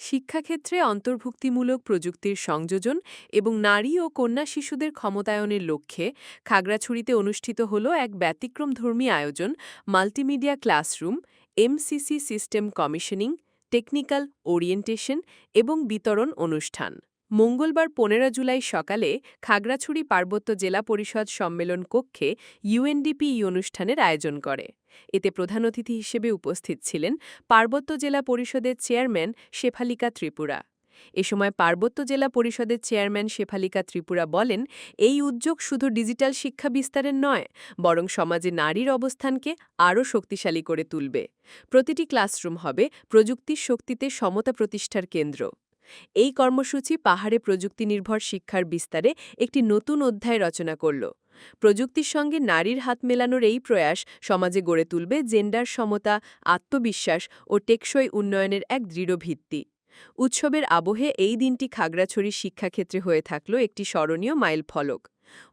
শিক্ষাক্ষেত্রে অন্তর্ভুক্তিমূলক প্রযুক্তির সংযোজন এবং নারী ও কন্যা শিশুদের ক্ষমতায়নের লক্ষ্যে খাগড়াছড়িতে অনুষ্ঠিত হল এক ব্যতিক্রমধর্মী আয়োজন, multimedia classroom, M C C system commissioning, technical orientation এবং বিতরণ অনুষ্ঠান। মঙ্গলবার পনেরো জুলাই সকালে খাগড়াছড়ি পার্বত্য জেলা পরিষদ সম্মেলন কক্ষে ইউএনডিপি অনুষ্ঠানের আয়োজন করে। এতে প্রধান অতিথি হিসেবে উপস্থিত ছিলেন পার্বত্য জেলা পরিষদের চেয়ারম্যান শেফালিকা ত্রিপুরা। এ সময় পার্বত্য জেলা পরিষদের চেয়ারম্যান শেফালিকা ত্রিপুরা বলেন, এই উদ্যোগ শুধু ডিজিটাল শিক্ষা বিস্তারের নয়, বরং সমাজে নারীর অবস্থানকে আরও শক্তিশালী করে তুলবে। প্রতিটি ক্লাসরুম হবে প্রযুক্তির শক্তিতে সমতা প্রতিষ্ঠার কেন্দ্র। এই কর্মসূচি পাহাড়ে প্রযুক্তি নির্ভর শিক্ষার বিস্তারে একটি নতুন অধ্যায় রচনা করল। প্রযুক্তির সঙ্গে নারীর হাত মেলানোর এই প্রয়াস সমাজে গড়ে তুলবে জেন্ডার সমতা, আত্মবিশ্বাস ও টেকসই উন্নয়নের এক দৃঢ় ভিত্তি। উৎসবের আবহে এই দিনটি খাগড়াছড়ি শিক্ষাক্ষেত্রে হয়ে থাকল একটি স্মরণীয় মাইল ফলক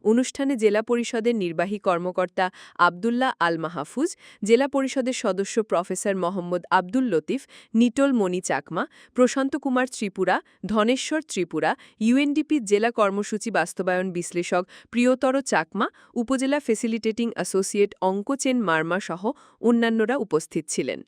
অনুষ্ঠানে জেলা পরিষদের নির্বাহী কর্মকর্তা আবদুল্লাহ আল মাহফুজ জেলা পরিষদের সদস্য professor Mohammad Abdul Latif, Nitol Moni Chakma, Prashanta Kumar Tripura, Dhaneswar Tripura U N D P জেলা কর্মসূচি বাস্তবায়ন বিশ্লেষক প্রিয়তর চাকমা, উপজেলা ফেসিলিটেটিং অ্যাসোসিয়েট অঙ্কচেন মার্মা সহ অন্যান্যরা উপস্থিত ছিলেন।